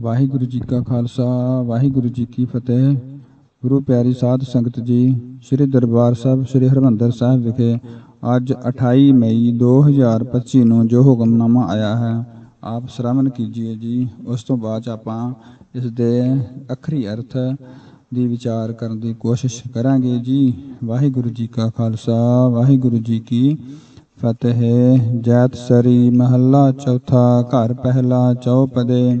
ਵਾਹਿਗੁਰੂ ਜੀ ਕਾ ਖਾਲਸਾ, ਵਾਹਿਗੁਰੂ ਜੀ ਕੀ ਫਤਿਹ। ਗੁਰੂ ਪਿਆਰੀ ਸਾਧ ਸੰਗਤ ਜੀ, ਸ੍ਰੀ ਦਰਬਾਰ ਸਾਹਿਬ, ਸ੍ਰੀ ਹਰਮੰਦਰ ਸਾਹਿਬ ਵਿਖੇ ਅੱਜ 28 ਮਈ 2025 ਨੂੰ ਜੋ ਹੁਕਮਨਾਮਾ ਆਇਆ ਹੈ, ਆਪ ਸ਼ਰਵਣ ਕੀਜੀਏ ਜੀ, ਉਸ ਤੋਂ ਬਾਅਦ 'ਚ ਆਪਾਂ ਇਸ ਦੇ ਅਖਰੀ ਅਰਥ ਦੀ ਵਿਚਾਰ ਕਰਨ ਦੀ ਕੋਸ਼ਿਸ਼ ਕਰਾਂਗੇ ਜੀ। ਵਾਹਿਗੁਰੂ ਜੀ ਕਾ ਖਾਲਸਾ, ਵਾਹਿਗੁਰੂ ਜੀ ਕੀ ਫਤਿਹ। ਜੈਤ ਸਰੀ ਮਹੱਲਾ ਚੌਥਾ, ਘਰ ਪਹਿਲਾ ਚੌਪਦੇ।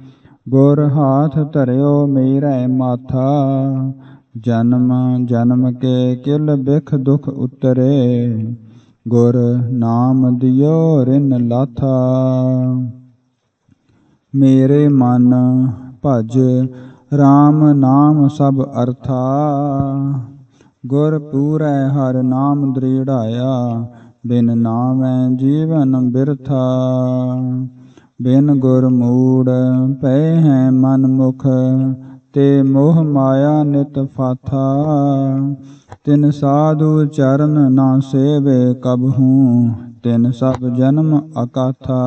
ਗੁਰ ਹਾਥ ਧਰਿਓ ਮੇਰੇ ਮਾਥਾ, ਜਨਮ ਜਨਮ ਕੇ ਕਿਲ ਬਿਖ ਦੁਖ ਉਤਰੇ। ਗੁਰ ਨਾਮ ਦਿਓ ਰਿਨ ਲਾਥਾ। ਮੇਰੇ ਮਨ ਭਜ RAM ਨਾਮ ਸਭ ਅਰਥਾ। ਗੁਰ ਪੂਰੈ ਹਰ ਨਾਮ ਦ੍ਰਿੜਾਇਆ, ਬਿਨ ਨਾਮੈ ਜੀਵਨ ਬਿਰਥਾ। ਬਿਨ ਗੁਰ ਮੂੜ ਪਏ ਹੈ ਮਨ ਮੁਖ, ਤੇ ਮੋਹ ਮਾਇਆ ਨਿਤ ਫਾਥਾ। ਤਿਨ ਸਾਧੂ ਚਰਨ ਨਾ ਸੇਵੇ ਕਬਹੂ ਤਿਨ ਸਭ ਜਨਮ ਅਕਾਥਾ।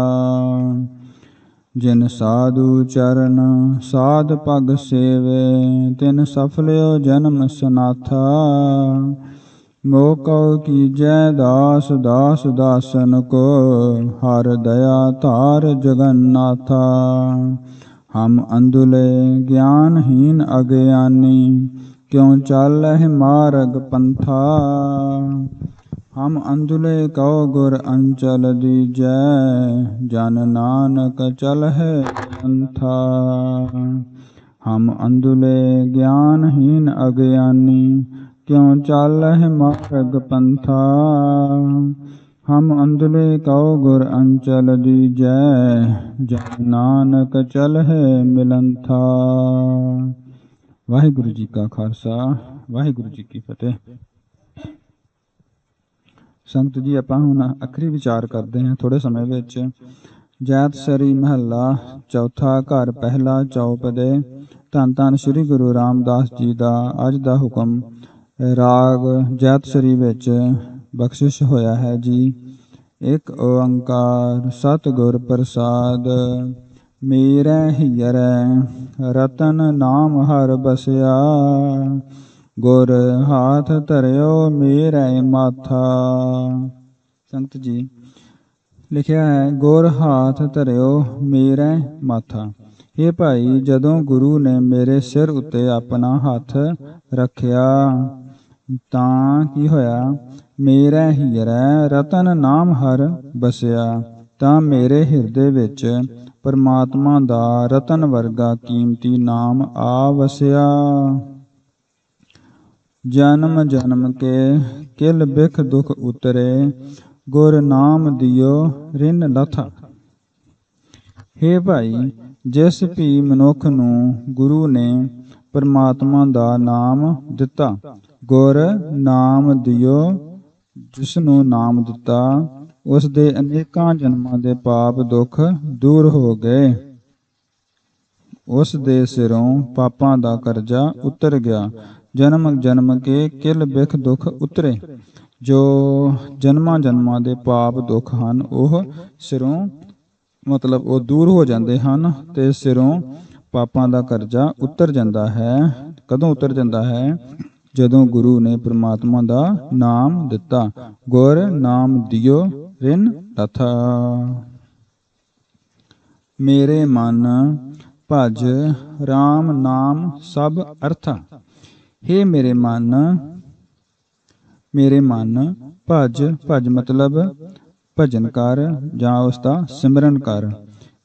ਜਿਨ ਸਾਧੂ ਚਰਨ ਸਾਧ ਪਗ ਸੇਵੇ, ਤਿਨ ਸਫਲਿਓ ਜਨਮ ਸਨਾਥਾ। ਮੋਕਉ ਕੀਜੈ ਦਾਸ ਦਾਸ ਦਾਸਨ ਕੋ ਹਰ ਦਇਆ ਧਾਰ ਜਗਨਨਾਥਾ। ਹਮ ਅੰਧੁਲੇ ਗਿਆਨਹੀਨ ਅਗਿਆਨੀ, ਕਿਉ ਚਾਲਹਿ ਮਾਰਗ ਪੰਥਾ। ਹਮ ਅੰਧੁਲੇ ਕਉ ਗੁਰ ਅੰਚਲ ਦੀਜੈ, ਜਨ ਨਾਨਕ ਚਲਹਿ ਪੰਥਾ। ਹਮ ਅੰਧੁਲੇ ਗਿਆਨਹੀਨ ਅਗਿਆਨੀ ਕਿਉ ਚਾਲਹਿ ਮਾਰਗ ਪੰਥਾ? ਹਮ ਅੰਧਲੇ ਕਉ ਗੁਰ ਅੰਚਲ ਦੀਜੈ, ਜਨ ਨਾਨਕ ਚਲਹਿ ਮਿਲੰਥਾ ਵਾਹਿਗੁਰੂ ਜੀ ਕਾ ਖਾਲਸਾ, ਵਾਹਿਗੁਰੂ ਜੀ ਕੀ ਫਤਿਹ। ਸੰਗਤ ਜੀ, ਆਪਾਂ ਹੁਣ ਅਖਰੀ ਵਿਚਾਰ ਕਰਦੇ ਹਾਂ ਥੋੜੇ ਸਮੇਂ ਵਿੱਚ। ਜੈਤ ਸਰੀ ਮਹੱਲਾ, ਚੌਥਾ ਘਰ ਪਹਿਲਾ ਚੌਪਦੇ। ਧੰਨ ਧੰਨ ਸ੍ਰੀ ਗੁਰੂ ਰਾਮਦਾਸ ਜੀ ਦਾ ਅੱਜ ਦਾ ਹੁਕਮ। ਰਾਗ ਜੈਤ ਸ੍ਰੀ ਵਿੱਚ ਬਖਸ਼ਿਸ਼ ਹੋਇਆ ਹੈ ਜੀ। ਇੱਕ ਓੰਕਾਰ ਸਤਿਗੁਰ ਪ੍ਰਸਾਦ, ਮੇਰੇ ਹਿਰੈ, ਰਤਨ ਨਾਮ ਹਰ ਬਸਿਆ। ਗੁਰ ਹਾਥ ਧਰਿਓ ਮੇਰੇ ਮਾਥਾ। ਸੰਤ ਜੀ, ਲਿਖਿਆ ਹੈ, ਗੁਰ ਹਾਥ ਧਰਿਓ ਮੇਰੇ ਮਾਥਾ। ਇਹ ਭਾਈ, ਜਦੋਂ ਗੁਰੂ ਨੇ ਮੇਰੇ ਸਿਰ ਉੱਤੇ ਆਪਣਾ ਹੱਥ ਰੱਖਿਆ ਤਾਂ ਕੀ ਹੋਇਆ? ਮੇਰਾ ਹਿਰੈ ਰਤਨ ਨਾਮ ਹਰ ਬਸਿਆ, ਤਾਂ ਮੇਰੇ ਹਿਰਦੇ ਵਿੱਚ ਪਰਮਾਤਮਾ ਦਾ ਰਤਨ ਵਰਗਾ ਕੀਮਤੀ ਨਾਮ ਆ ਵਸਿਆ। ਜਨਮ ਜਨਮ ਕੇ ਕਿਲ ਬਿਖ ਦੁਖ ਉਤਰੇ, ਗੁਰ ਨਾਮ ਦਿਓ ਰਿਨ ਲਥਾ। ਹੇ ਭਾਈ, ਜਿਸ ਵੀ ਮਨੁੱਖ ਨੂੰ ਗੁਰੂ ਨੇ ਪਰਮਾਤਮਾ ਦਾ ਨਾਮ ਦਿੱਤਾ। ਗੁਰ ਨਾਮ ਦਿਓ ਜਿਸ ਨੂੰ ਨਾਮ ਦਿੱਤਾ ਉਸ ਦੇ ਅਨੇਕਾਂ ਜਨਮਾਂ ਦੇ ਪਾਪ ਦੁੱਖ ਦੂਰ ਹੋ ਗਏ। ਉਸ ਦੇ ਸਿਰੋਂ ਪਾਪਾਂ ਦਾ ਕਰਜ਼ਾ ਉਤਰ ਗਿਆ। ਜਨਮ ਜਨਮ ਕੇ ਕਿਲ ਬਿਖ ਦੁੱਖ ਉਤਰੇ। ਜੋ ਜਨਮਾਂ ਜਨਮਾਂ ਦੇ ਪਾਪ ਦੁੱਖ ਹਨ, ਉਹ ਸਿਰੋਂ ਮਤਲਬ ਉਹ ਦੂਰ ਹੋ ਜਾਂਦੇ ਹਨ ਤੇ ਸਿਰੋਂ ਪਾਪਾਂ ਦਾ ਕਰਜ਼ਾ ਉਤਰ ਜਾਂਦਾ ਹੈ। ਕਦੋਂ ਉਤਰ ਜਾਂਦਾ ਹੈ? ਜਦੋਂ ਗੁਰੂ ਨੇ ਪ੍ਰਮਾਤਮਾ ਦਾ ਨਾਮ ਦਿੱਤਾ। ਗੁਰ ਨਾਮ ਦਿਓ, ਰਿਨ ਤਥਾ ਮੇਰੇ ਮਨ, ਭਜ RAM ਨਾਮ ਸਭ ਅਰਥ। हे ਮੇਰੇ ਮਨ ਮੇਰੇ ਮਨ, ਭਜ ਭਜ ਮਤਲਬ ਭਜਨ ਕਰ ਜਾਂ ਉਸ ਦਾ ਸਿਮਰਨ ਕਰ।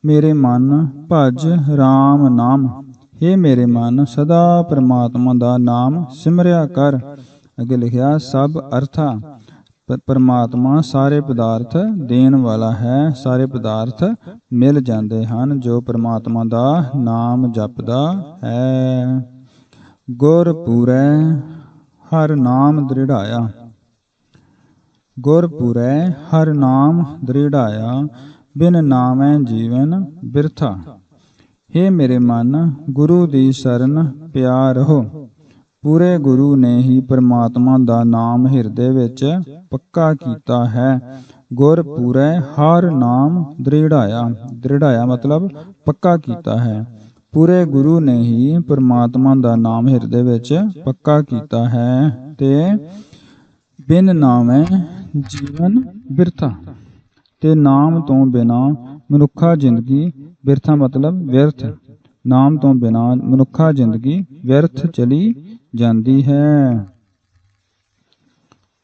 ਮੇਰੇ ਮਨ ਭਜ RAM ਨਾਮ। हे ਮੇਰੇ ਮਨ, ਸਦਾ ਪ੍ਰਮਾਤਮਾ ਦਾ ਨਾਮ ਸਿਮਰਿਆ ਕਰ। ਅੱਗੇ ਲਿਖਿਆ, ਸਭ ਅਰਥਾ ਪਰਮਾਤਮਾ ਸਾਰੇ ਪਦਾਰਥ ਦੇਣ ਵਾਲਾ ਹੈ। ਸਾਰੇ ਪਦਾਰਥ ਮਿਲ ਜਾਂਦੇ ਹਨ, ਜੋ ਪਰਮਾਤਮਾ ਦਾ ਨਾਮ ਜਪਦਾ ਹੈ। ਗੁਰ ਪੂਰੈ, ਹਰ ਨਾਮ ਦ੍ਰਿੜਾਇਆ। ਗੁਰ ਪੂਰੈ, ਹਰ ਨਾਮ ਦ੍ਰਿੜਾਇਆ। ਬਿਨ ਨਾਮੈ ਜੀਵਨ ਬਿਰਥਾ। हे ਮੇਰੇ ਮਨ, ਗੁਰੂ ਦੀ ਸ਼ਰਨ ਪਿਆ ਰਹੋ ਪੂਰੇ ਗੁਰੂ ਨੇ ਹੀ ਪਰਮਾਤਮਾ ਦਾ ਨਾਮ ਹਿਰਦੇ ਵਿੱਚ ਪੱਕਾ ਕੀਤਾ ਹੈ। ਗੁਰ ਪੂਰੇ, ਹਰ ਨਾਮ ਦ੍ਰਿੜਾਇਆ। ਦ੍ਰਿੜਾਇਆ ਮਤਲਬ ਪੱਕਾ ਕੀਤਾ ਹੈ। ਪੂਰੇ ਗੁਰੂ ਨੇ ਹੀ ਪਰਮਾਤਮਾ ਦਾ ਨਾਮ ਹਿਰਦੇ ਵਿੱਚ ਪੱਕਾ ਕੀਤਾ ਹੈ ਤੇ ਬਿਨ ਨਾਮੈ ਜੀਵਨ ਬਿਰਥਾ। ਤੇ ਨਾਮ ਤੋਂ ਬਿਨਾ ਮਨੁੱਖਾ ਜ਼ਿੰਦਗੀ ਬਿਰਥਾ ਮਤਲਬ ਵਿਅਰਥ। ਨਾਮ ਤੋਂ ਬਿਨਾ ਮਨੁੱਖਾ ਜ਼ਿੰਦਗੀ ਵਿਅਰਥ ਚਲੀ ਜਾਂਦੀ ਹੈ।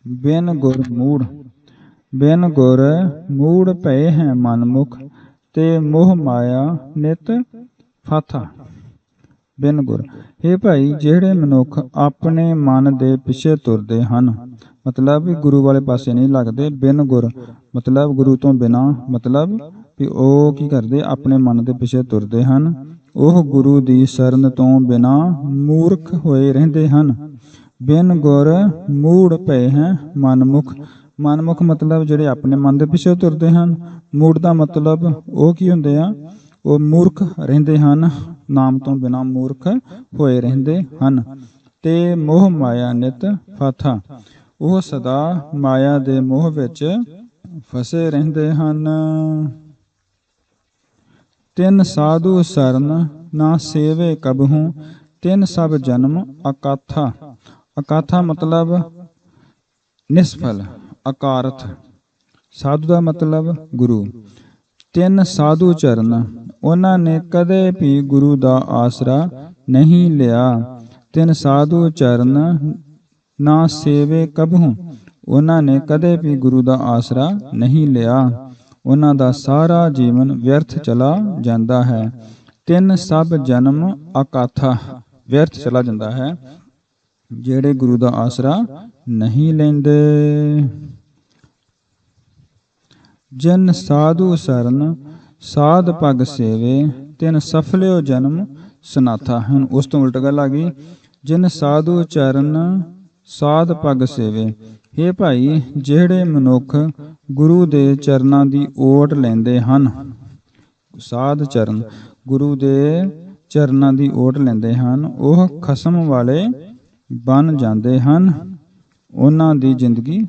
ਬਿਨ ਗੁਰ ਮੂੜ। ਬਿਨ ਗੁਰ ਮੂੜ ਭਏ ਹੈ ਮਨਮੁਖ ਤੇ ਮੋਹ ਮਾਇਆ ਨਿਤ ਫਾਥਾ। ਬਿਨ ਗੁਰ। ਇਹ ਭਾਈ, ਜਿਹੜੇ ਮਨੁੱਖ ਆਪਣੇ ਮਨ ਦੇ ਪਿੱਛੇ ਤੁਰਦੇ ਹਨ ਮਤਲਬ ਗੁਰੂ ਵਾਲੇ ਪਾਸੇ ਨਹੀਂ ਲੱਗਦੇ, ਬਿਨ ਗੁਰ। ਮਤਲਬ ਗੁਰੂ ਤੋਂ ਬਿਨਾ, ਮਤਲਬ ਵੀ ਉਹ ਕੀ ਕਰਦੇ, ਆਪਣੇ ਮਨ ਦੇ ਪਿੱਛੇ ਤੁਰਦੇ ਹਨ। ਉਹ ਗੁਰੂ ਦੀ ਸ਼ਰਨ ਤੋਂ ਬਿਨਾ ਮੂਰਖ ਹੋਏ ਰਹਿੰਦੇ ਹਨ। ਬਿਨ ਗੁਰ ਮੂੜ ਪਏ ਹੈ ਮਨਮੁਖ। ਮਨਮੁਖ ਮਤਲਬ ਜਿਹੜੇ ਆਪਣੇ ਮਨ ਦੇ ਪਿੱਛੇ ਤੁਰਦੇ ਹਨ। ਮੂੜ ਦਾ ਮਤਲਬ ਉਹ ਕੀ ਹੁੰਦੇ ਆ? ਉਹ ਮੂਰਖ ਰਹਿੰਦੇ ਹਨ। ਨਾਮ ਤੋਂ ਬਿਨਾ ਮੂਰਖ ਹੋਏ ਰਹਿੰਦੇ ਹਨ। ਤੇ ਮੋਹ ਮਾਇਆ ਨਿਤ ਫਾਥਾ। ਉਹ ਸਦਾ ਮਾਇਆ ਦੇ ਮੋਹ ਵਿੱਚ ਫਸੇ ਰਹਿੰਦੇ ਹਨ। ਤਿੰਨ ਸਾਧੂ ਸਰਨ ਨਾ ਸੇਵੇ ਕਬਹੂ, ਤਿੰਨ ਸਭ ਜਨਮ ਅਕਾਥਾ। ਅਕਾਥਾ ਮਤਲਬ ਨਿਸਫਲ, ਅਕਾਰਥ। ਸਾਧੂ ਦਾ ਮਤਲਬ ਗੁਰੂ। ਤਿੰਨ ਸਾਧੂ ਚਰਨ, ਉਹਨਾਂ ਨੇ ਕਦੇ ਵੀ ਗੁਰੂ ਦਾ ਆਸਰਾ ਨਹੀਂ ਲਿਆ। ਤਿੰਨ ਸਾਧੂ ਚਰਨ ਨਾ ਸੇਵੇ ਕਬਹੂ। ਉਹਨਾਂ ਨੇ ਕਦੇ ਵੀ ਗੁਰੂ ਦਾ ਆਸਰਾ ਨਹੀਂ ਲਿਆ। ਉਹਨਾਂ ਦਾ ਸਾਰਾ ਜੀਵਨ ਵਿਅਰਥ ਚਲਾ ਜਾਂਦਾ ਹੈ। ਤਿੰਨ ਸਭ ਜਨਮ ਅਕਾਥਾ। ਵਿਅਰਥ ਚਲਾ ਜਾਂਦਾ ਹੈ। ਜਿਹੜੇ ਗੁਰੂ ਦਾ ਆਸਰਾ ਨਹੀਂ ਲੈਂਦੇ। ਜਨ ਸਾਧੂ ਸਰਨ, ਸਾਧ ਪਗ ਸੇਵੇ, ਤਿਨ ਸਫਲਿਓ ਜਨਮ ਸਨਾਥਾ। ਹਨ ਉਸ ਤੋਂ ਉਲਟ ਗੱਲ ਆ ਗਈ। ਜਿਨ ਸਾਧੂ ਚਰਨ ਸਾਧ ਪਗ ਸੇਵੇ। ਇਹ ਭਾਈ, ਜਿਹੜੇ ਮਨੁੱਖ ਗੁਰੂ ਦੇ ਚਰਨਾਂ ਦੀ ਓਟ ਲੈਂਦੇ ਹਨ, ਸਾਧ ਚਰਨ ਗੁਰੂ ਦੇ ਚਰਨਾਂ ਦੀ ਓਟ ਲੈਂਦੇ ਹਨ, ਉਹ ਖਸਮ ਵਾਲੇ ਬਣ ਜਾਂਦੇ ਹਨ। ਉਹਨਾਂ ਦੀ ਜ਼ਿੰਦਗੀ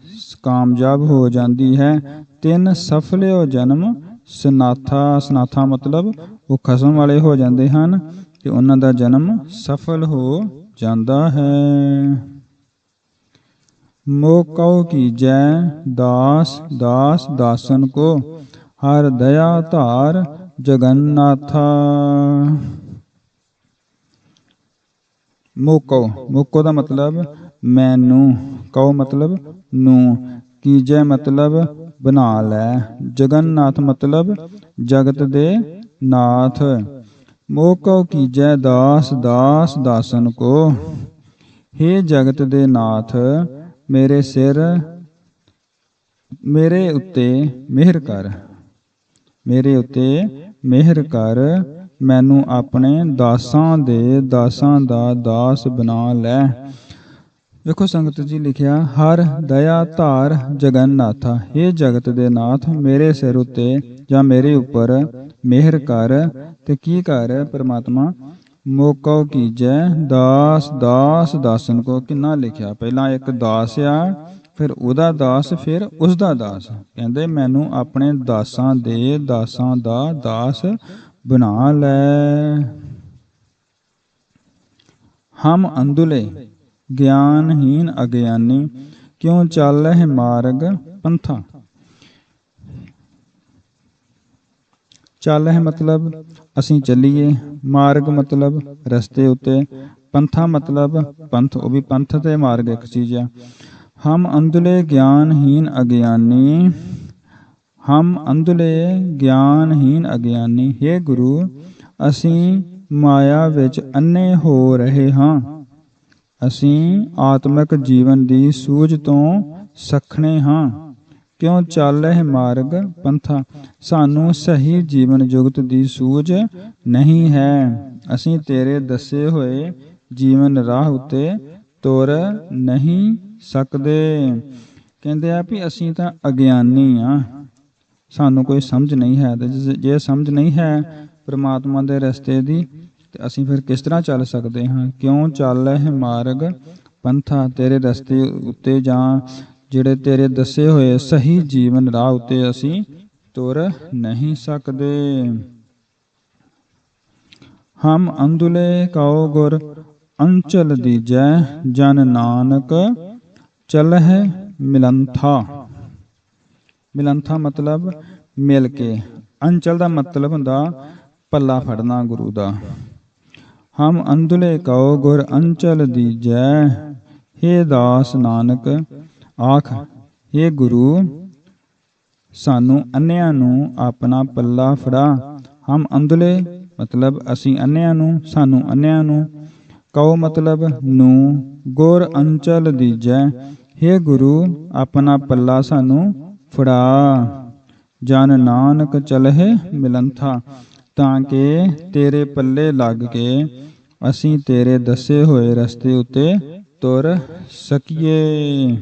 ਕਾਮਯਾਬ ਹੋ ਜਾਂਦੀ ਹੈ। ਤਿੰਨ ਸਫਲਿਓ ਜਨਮ ਸਨਾਥਾ ਸਨਾਥਾ ਮਤਲਬ ਉਹ ਖਸਮ ਵਾਲੇ ਹੋ ਜਾਂਦੇ ਹਨ ਤੇ ਉਹਨਾਂ ਦਾ ਜਨਮ ਸਫਲ ਹੋ ਜਾਂਦਾ ਹੈ। ਮੋਕਉ ਕੀ ਜੈ ਦਾਸ ਦਾਸ ਦਾਸਨ ਕੋ, ਹਰ ਦਇਆ ਧਾਰ ਜਗਨਨਾਥਾ ਮੋਕਉ ਮੋਕੋ ਦਾ ਮਤਲਬ ਮੈਨੂੰ, ਕਉ ਮਤਲਬ ਨੂੰ, ਕੀਜੈ ਮਤਲਬ ਬਣਾ ਲੈ ਜਗਨਨਾਥ ਮਤਲਬ ਜਗਤ ਦੇ ਨਾਥ। ਮੋਕਉ ਕੀਜੈ, ਦਾਸ ਦਾਸ ਦਾਸਨ ਕੋ हे ਜਗਤ ਦੇ ਨਾਥ ਮੇਰੇ ਸਿਰ, ਮੇਰੇ ਉੱਤੇ ਮਿਹਰ ਕਰ। ਮੇਰੇ ਉੱਤੇ ਮਿਹਰ ਕਰ, ਮੈਨੂੰ ਆਪਣੇ ਦਾਸਾਂ ਦੇ ਦਾਸਾਂ ਦਾ ਦਾਸ ਬਣਾ ਲੈ। ਵੇਖੋ ਸੰਗਤ ਜੀ ਲਿਖਿਆ, ਹਰ ਦਇਆ ਧਾਰ ਜਗਨਨਾਥਾ ਇਹ ਜਗਤ ਦੇ ਨਾਥ, ਮੇਰੇ ਸਿਰ ਉੱਤੇ ਜਾਂ ਮੇਰੇ ਉੱਪਰ ਮਿਹਰ ਕਰ ਤੇ ਕੀ ਕਰ ਪਰਮਾਤਮਾ? ਮੋਕਉ ਕੀਜੈ, ਦਾਸ ਦਾਸ, ਦਾਸਨ ਕੋ ਕਿੰਨਾ ਲਿਖਿਆ? ਪਹਿਲਾਂ ਇੱਕ ਦਾਸ ਆ, ਫਿਰ ਉਹਦਾ ਦਾਸ, ਫਿਰ ਉਸ ਦਾ ਦਾਸ। ਕਹਿੰਦੇ ਮੈਨੂੰ ਆਪਣੇ ਦਾਸਾਂ ਦੇ, ਦਾਸਾਂ ਦਾ ਦਾਸ ਬਣਾ ਲੈ। ਹਮ ਅੰਦੁਲੇ ਗਿਆਨਹੀਨ ਅਗਿਆਨੀ, ਕਿਉਂ ਚੱਲ ਹੈ ਮਾਰਗ ਪੰਥਾ? ਚੱਲ ਹੈ ਮਤਲਬ, ਅਸੀਂ ਚੱਲੀਏ। ਮਾਰਗ ਮਤਲਬ, ਰਸਤੇ ਉੱਤੇ। ਪੰਥਾ ਮਤਲਬ, ਪੰਥ, ਉਹ ਵੀ ਪੰਥ ਤੇ ਮਾਰਗ ਇੱਕ ਚੀਜ਼ ਆ। ਹਮ ਅੰਧਲੇ ਗਿਆਨਹੀਨ ਅਗਿਆਨੀ। ਹਮ ਅੰਧਲੇ ਗਿਆਨਹੀਨ ਅਗਿਆਨੀ। हे ਗੁਰੂ, ਅਸੀਂ ਮਾਇਆ ਵਿੱਚ ਅੰਨੇ ਹੋ ਰਹੇ ਹਾਂ। ਅਸੀਂ ਆਤਮਿਕ ਜੀਵਨ ਦੀ ਸੂਝ ਤੋਂ ਸਖਣੇ ਹਾਂ। ਕਿਉ ਚਾਲਹਿ ਮਾਰਗ? ਪੰਥਾ, ਸਾਨੂੰ ਸਹੀ ਜੀਵਨ ਜੁਗਤ ਦੀ ਸੂਝ ਨਹੀਂ ਹੈ। ਅਸੀਂ ਤੇਰੇ ਦੱਸੇ ਹੋਏ ਜੀਵਨ ਰਾਹ ਉਤੇ ਤੁਰ ਨਹੀਂ ਸਕਦੇ। ਕਹਿੰਦੇ ਆ ਵੀ ਅਸੀਂ ਤਾਂ ਅਗਿਆਨੀ ਆ। ਸਾਨੂੰ ਕੋਈ ਸਮਝ ਨਹੀਂ ਹੈ ਤੇ ਜੇ- ਸਮਝ ਨਹੀਂ ਹੈ ਪ੍ਰਮਾਤਮਾ ਦੇ ਰਸਤੇ ਦੀ, ਤੇ ਅਸੀਂ ਫਿਰ ਕਿਸ ਤਰ੍ਹਾਂ ਚੱਲ ਸਕਦੇ ਹਾਂ? ਕਿਉਂ ਚੱਲ ਚੱਲਹਿ ਮਾਰਗ? ਪੰਥਾ ਤੇਰੇ ਰਸਤੇ ਉੱਤੇ ਜਾਂ ਜਿਹੜੇ ਤੇਰੇ ਦੱਸੇ ਹੋਏ ਸਹੀ ਜੀਵਨ ਰਾਹ ਉਤੇ ਅਸੀਂ ਤੁਰ ਨਹੀਂ ਸਕਦੇ। ਹਮ ਅੰਦੁਲੇ ਕਉ ਗੁਰ, ਅੰਚਲ ਦੀਜੈ ਜਨ ਨਾਨਕ, ਚਲਹਿ ਮਿਲੰਥਾ। ਮਿਲੰਥਾ ਮਤਲਬ ਮਿਲ ਕੇ। ਅੰਚਲ ਦਾ ਮਤਲਬ ਹੁੰਦਾ ਪੱਲਾ ਫੜਨਾ ਗੁਰੂ ਦਾ। ਹਮ ਅੰਦੁਲੇ ਕਉ ਗੁਰ, ਅੰਚਲ ਦੀਜੈ ਹੇ ਦਾਸ ਨਾਨਕ ਆਖ, ਹੇ ਗੁਰੂ, ਸਾਨੂੰ ਅੰਨਿਆਂ ਨੂੰ ਆਪਣਾ ਪੱਲਾ ਫੜਾ। ਹਮ ਅੰਦੁਲੇ, ਮਤਲਬ ਅਸੀਂ ਅੰਨਿਆਂ ਨੂੰ, ਸਾਨੂੰ ਅੰਨਿਆਂ ਨੂੰ। ਕਉ ਮਤਲਬ ਨੂੰ ਗੁਰ ਅੰਚਲ ਦੀਜੈ। ਹੇ ਗੁਰੂ, ਆਪਣਾ ਪੱਲਾ ਸਾਨੂੰ ਫੜਾ। ਜਨ ਨਾਨਕ ਚਲਹਿ ਮਿਲੰਥਾ, ਤਾਂ ਕਿ ਤੇਰੇ ਪੱਲੇ ਲੱਗ ਕੇ ਅਸੀਂ ਤੇਰੇ ਦੱਸੇ ਹੋਏ ਰਸਤੇ ਉੱਤੇ ਤੁਰ ਸਕੀਏ।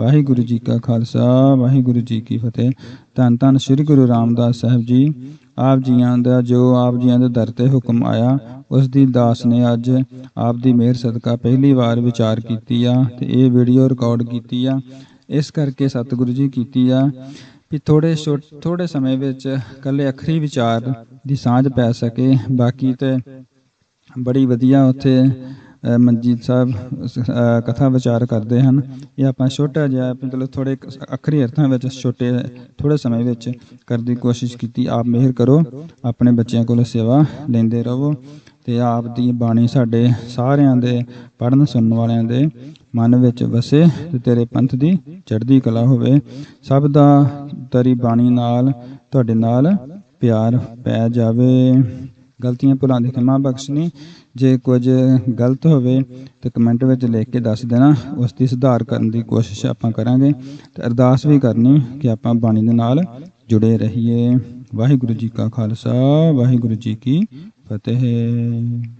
ਵਾਹਿਗੁਰੂ ਜੀ ਕਾ ਖਾਲਸਾ, ਵਾਹਿਗੁਰੂ ਜੀ ਕੀ ਫਤਿਹ। ਧੰਨ ਧੰਨ ਸ੍ਰੀ ਗੁਰੂ ਰਾਮਦਾਸ ਸਾਹਿਬ ਜੀ, ਆਪ ਜੀਆਂ ਦਾ ਜੋ ਆਪ ਜੀਆਂ ਦੇ ਦਰ ਤੇ ਹੁਕਮ ਆਇਆ, ਉਸ ਦੀ ਦਾਸ ਨੇ ਅੱਜ ਆਪ ਦੀ ਮਿਹਰ ਸਦਕਾ ਪਹਿਲੀ ਵਾਰ ਵਿਚਾਰ ਕੀਤੀ ਆ ਤੇ ਇਹ ਵੀਡੀਓ ਰਿਕਾਰਡ ਕੀਤੀ ਆ। ਇਸ ਕਰਕੇ ਸਤਿਗੁਰੂ ਜੀ ਕੀਤੀ ਆ ਵੀ ਥੋੜੇ ਥੋੜੇ ਸਮੇਂ ਵਿੱਚ ਕੱਲੇ ਅਖਰੀ ਵਿਚਾਰ ਦੀ ਸਾਂਝ ਪੈ ਸਕੇ। ਬਾਕੀ ਤੇ ਬੜੀ ਵਧੀਆ ਉੱਥੇ ਮਨਜੀਤ ਸਾਹਿਬ ਕਥਾ ਵਿਚਾਰ ਕਰਦੇ ਹਨ। ਇਹ ਆਪਾਂ ਛੋਟਾ ਜਿਹਾ, ਮਤਲਬ ਥੋੜੇ ਕੁ ਅੱਖਰੀ ਅਰਥਾਂ ਵਿੱਚ ਛੋਟੇ ਥੋੜੇ ਸਮੇਂ ਵਿੱਚ ਕਰਨ ਦੀ ਕੋਸ਼ਿਸ਼ ਕੀਤੀ। ਆਪ ਮਿਹਰ ਕਰੋ, ਆਪਣੇ ਬੱਚਿਆਂ ਕੋਲ ਸੇਵਾ ਲੈਂਦੇ ਰਹੋ ਤੇ ਆਪ ਦੀ ਬਾਣੀ ਸਾਡੇ ਸਾਰਿਆਂ ਦੇ ਪੜਨ ਸੁਣਨ ਵਾਲਿਆਂ ਦੇ ਮਨ ਵਿੱਚ ਵਸੇ ਤੇ ਤੇਰੇ ਪੰਥ ਦੀ ਚੜ੍ਹਦੀ ਕਲਾ ਹੋਵੇ। ਸਭ ਦਾ ਤੇਰੀ ਬਾਣੀ ਨਾਲ, ਤੁਹਾਡੇ ਨਾਲ ਪਿਆਰ ਪੈ ਜਾਵੇ। ਗਲਤੀਆਂ ਭੁਲਾਂ ਦੀ ਖਿਮਾ ਬਖਸ਼ਣੀ। ਜੇ ਕੁਝ ਗਲਤ ਹੋਵੇ ਤੇ ਕਮੈਂਟ ਵਿੱਚ ਲਿਖ ਕੇ ਦੱਸ ਦੇਣਾ। ਉਸ ਦੀ ਸੁਧਾਰ ਕਰਨ ਦੀ ਕੋਸ਼ਿਸ਼ ਆਪਾਂ ਕਰਾਂਗੇ। ਤੇ ਅਰਦਾਸ ਵੀ ਕਰਨੀ ਕਿ ਆਪਾਂ ਬਾਣੀ ਦੇ ਨਾਲ ਜੁੜੇ ਰਹੀਏ। ਵਾਹਿਗੁਰੂ ਜੀ ਕਾ ਖਾਲਸਾ, ਵਾਹਿਗੁਰੂ ਜੀ ਕੀ ਫਤਿਹ।